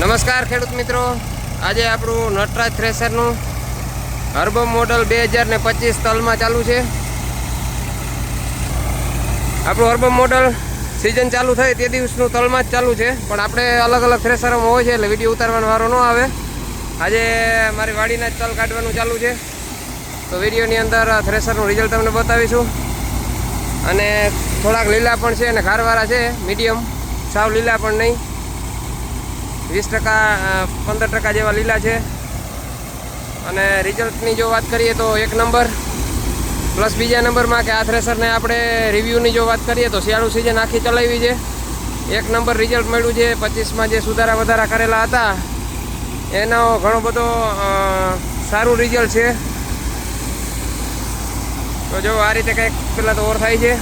નમસ્કાર ખેડૂત મિત્રો. આજે આપણું નટરાજ થ્રેસરનું હર્બમ મોડલ બે હજાર ને પચીસ તલમાં ચાલુ છે. આપણું હર્બમ મોડલ સિઝન ચાલુ થાય તે દિવસનું તલમાં જ ચાલુ છે. પણ આપણે અલગ અલગ થ્રેસરોમાં હોય છે એટલે વીડિયો ઉતારવાનો વારો ન આવે. આજે મારી વાડીના જ તલ કાઢવાનું ચાલુ છે. તો વિડીયોની અંદર થ્રેસરનું રિઝલ્ટ તમને બતાવીશું. અને થોડાક લીલા પણ છે અને ખારવાળા છે. મીડિયમ, સાવ લીલા પણ નહીં. વીસ ટકા પંદર ટકા જેવા લીલા છે. અને રિઝલ્ટની જો વાત કરીએ તો એક નંબર, પ્લસ બીજા નંબરમાં કે આ થ્રેસરને આપણે રિવ્યૂની જો વાત કરીએ તો શિયાળુ સિઝન આખી ચલાવી છે. એક નંબર રિઝલ્ટ મળ્યું છે, પચીસમાં જે સુધારા વધારા કરેલા હતા, એનો ઘણો બધો સારું રિઝલ્ટ છે. તો જો આ રીતે કંઈક પેલા તો ઓર થાય છે.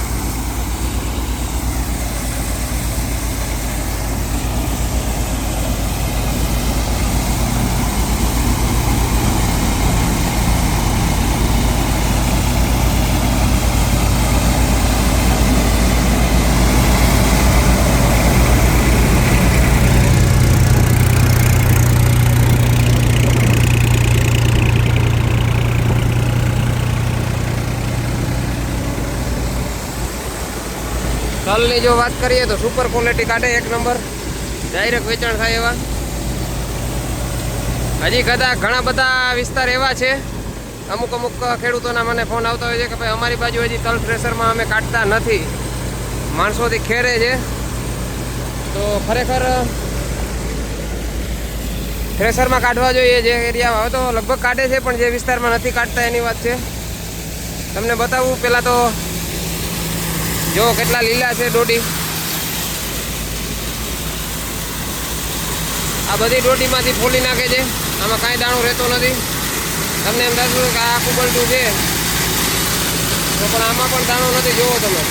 તલની જો વાત કરીએ તો સુપર ક્વોલિટી કાઢે એક નંબર ડાયરેક્ટ વેચાણ થાય એવા. હજી કદાચ ઘણા બધા વિસ્તાર એવા છે. અમુક અમુક ખેડૂતોના મને ફોન આવતા હોય છે કે ભાઈ અમારી બાજુ હજી તલ પ્રેશરમાં અમે કાઢતા નથી. માણસોથી ખેરે છે. તો ખરેખર થ્રેસરમાં કાઢવા જોઈએ જે એરિયામાં હવે તો લગભગ કાઢે છે, પણ જે વિસ્તારમાં નથી કાઢતા એની વાત છે. તમને બતાવું, પહેલાં તો જો કેટલા લીલા છે ડોડી આ બધી ડોડીમાંથી ફોલી નાખે છે. આમાં કાંઈ દાણો રહેતો નથી. તમને એમ થતું કે આ કુબલટું છે. તો પણ આમાં પણ દાણો નથી જોવો તમે.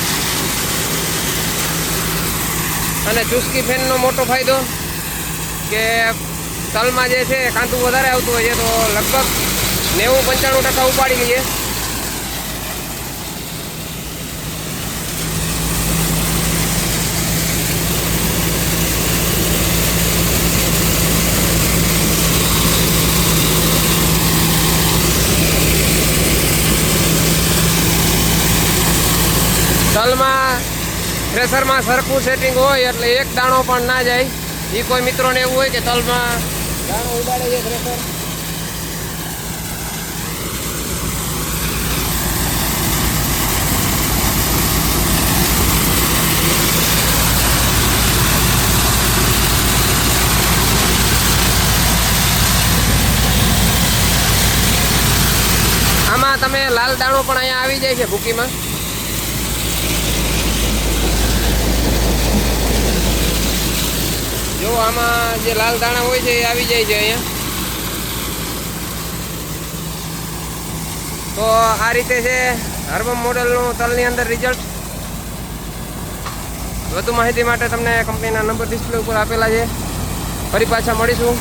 અને ચુસ્કી ફેનનો મોટો ફાયદો કે તલમાં જે છે કાંતું વધારે આવતું હોય છે, તો લગભગ નેવું પંચાણું ટકા ઉપાડી લઈએ. તલમાં થ્રેસરમાં સરખું સેટિંગ હોય એટલે એક દાણો પણ ના જાય. એ કોઈ મિત્રોને એવું હોય કે તલમાં દાણો ઉડાડે છે થ્રેસર આમાં તમે લાલ દાણો પણ અહીંયા આવી જાય છે ભૂકીમાં. આમાં જે લાલ દાણા હોય છે એ આવી જાય છે અહીંયા. તો આ રીતે છે હર્બમ મોડલનું તલની અંદર રિઝલ્ટ વધુ માહિતી માટે તમને કંપનીના નંબર ડિસ્પ્લે ઉપર આપેલા છે. ફરી પાછા મળીશું.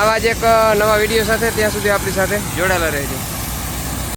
આવા જ એક નવા વીડિયો સાથે. ત્યાં સુધી આપણી સાથે જોડાયેલા રહેજો.